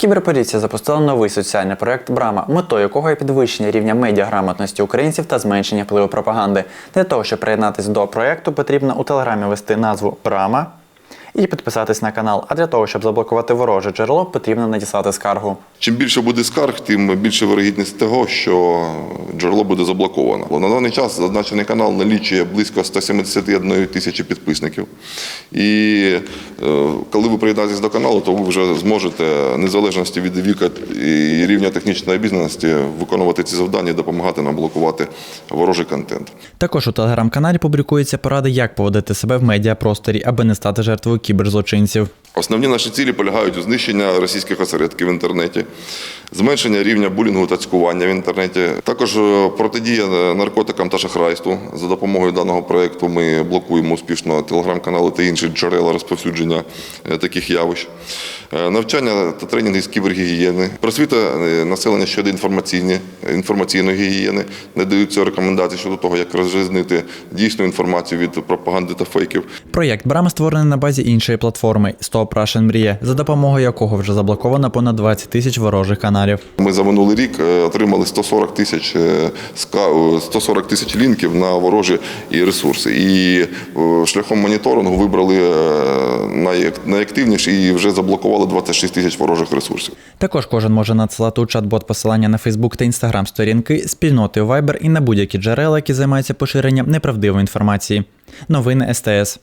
Кіберполіція запустила новий соціальний проект Брама, метою якого є підвищення рівня медіаграмотності українців та зменшення впливу пропаганди. Для того, щоб приєднатися до проекту, потрібно у телеграмі ввести назву Брама і підписатись на канал. А для того, щоб заблокувати вороже джерело, потрібно надіслати скаргу. Чим більше буде скарг, тим більше вирогідність того, що джерело буде заблоковано. На даний час зазначений канал налічує близько 171 тисячі підписників. І е, коли ви приєднаєтесь до каналу, то ви вже зможете, незалежності від віку і рівня технічної обізнаності, виконувати ці завдання і допомагати нам блокувати ворожий контент. Також у телеграм-каналі публікуються поради, як поводити себе в медіапросторі, аби не стати жертвою кіберзлочинців. Основні наші цілі полягають у знищенні російських осередків в інтернеті, зменшення рівня булінгу та цькування в інтернеті. Також е, протидія наркотикам та шахрайству. За допомогою даного проєкту ми блокуємо успішно телеграм-канали та інші джерела розповсюдження е, таких явищ. Е, Навчання та тренінги з кібергігієни, просвіта е, населення щодо інформаційної гігієни, не даються рекомендації щодо того, як розрізнити дійсну інформацію від пропаганди та фейків. Проєкт Брама створений на базі іншої платформи Stop Russian Мрія, за допомогою якого вже заблоковано понад 20 тисяч ворожих каналів. Ми за минулий рік е, отримали 140 тисяч е, ска- е, 140 тисяч лінків на ворожі і ресурси. І е, шляхом моніторингу вибрали е, найактивніші і вже заблокували 26 тисяч ворожих ресурсів. Також кожен може надсилати у чат-бот посилання на Facebook та Instagram сторінки, спільноти Viber і на будь-які джерела, які займаються поширенням неправдивої інформації. Новини СТС.